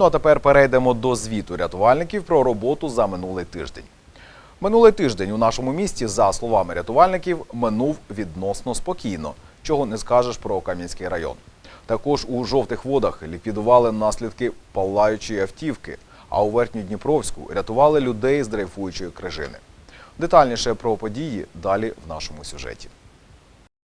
Ну а тепер перейдемо до звіту рятувальників про роботу за минулий тиждень. Минулий тиждень у нашому місті, за словами рятувальників, минув відносно спокійно, чого не скажеш про Кам'янський район. Також у жовтих водах ліквідували наслідки палаючої автівки, а у Верхньодніпровську рятували людей з дрейфуючої крижини. Детальніше про події далі в нашому сюжеті.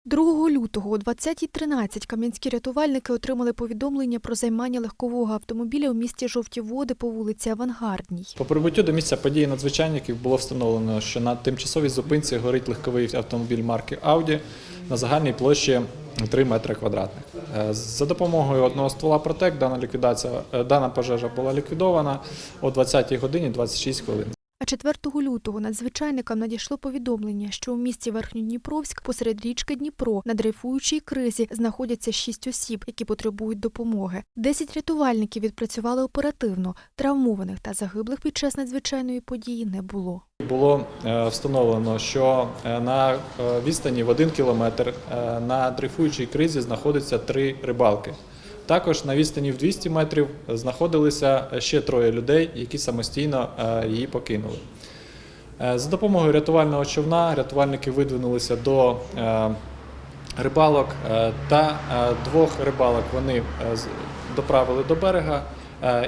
2 лютого о 20.13 кам'янські рятувальники отримали повідомлення про займання легкового автомобіля у місті Жовті Води по вулиці Авангардній. По прибуттю до місця події надзвичайників було встановлено, що на тимчасовій зупинці горить легковий автомобіль марки Audi на загальній площі 3 метри квадратних. Е, За допомогою одного ствола Протек дана ліквідація е, дана пожежа була ліквідована о 20 годині 26 хвилин. А 4 лютого надзвичайникам надійшло повідомлення, що у місті Верхньодніпровськ посеред річки Дніпро на дрейфуючій кризі знаходяться шість осіб, які потребують допомоги. Десять рятувальників відпрацювали оперативно. Травмованих та загиблих під час надзвичайної події не було. Було е, встановлено, що е, на е, відстані в 1 кілометр на дрейфуючій кризі знаходиться три рибалки. Також на відстані в 200 метрів знаходилися ще троє людей, які самостійно е, її покинули. Е, За допомогою рятувального човна рятувальники видвинулися до е, рибалок та двох рибалок вони доправили до берега,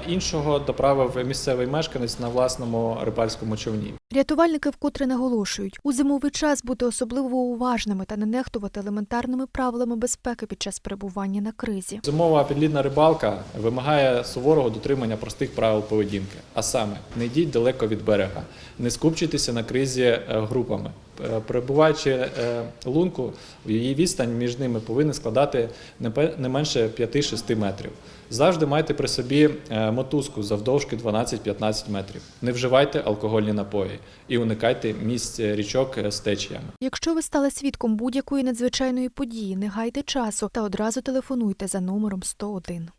іншого доправив місцевий мешканець на власному рибальському човні. Рятувальники вкотре наголошують, у зимовий час бути особливо уважними та не нехтувати елементарними правилами безпеки під час перебування на кризі. Зимова підлідна рибалка вимагає суворого дотримання простих правил поведінки, а саме не йдіть далеко від берега, не скупчуйтеся на кризі е, групами. Е, Перебуваючи е, лунку, її відстань між ними повинна складати не менше 5-6 метрів. Завжди майте при собі е, мотузку завдовжки 12-15 метрів. Не вживайте алкогольні напої і уникайте місць річок з течіями. Якщо ви стали свідком будь-якої надзвичайної події, не гайте часу та одразу телефонуйте за номером 101.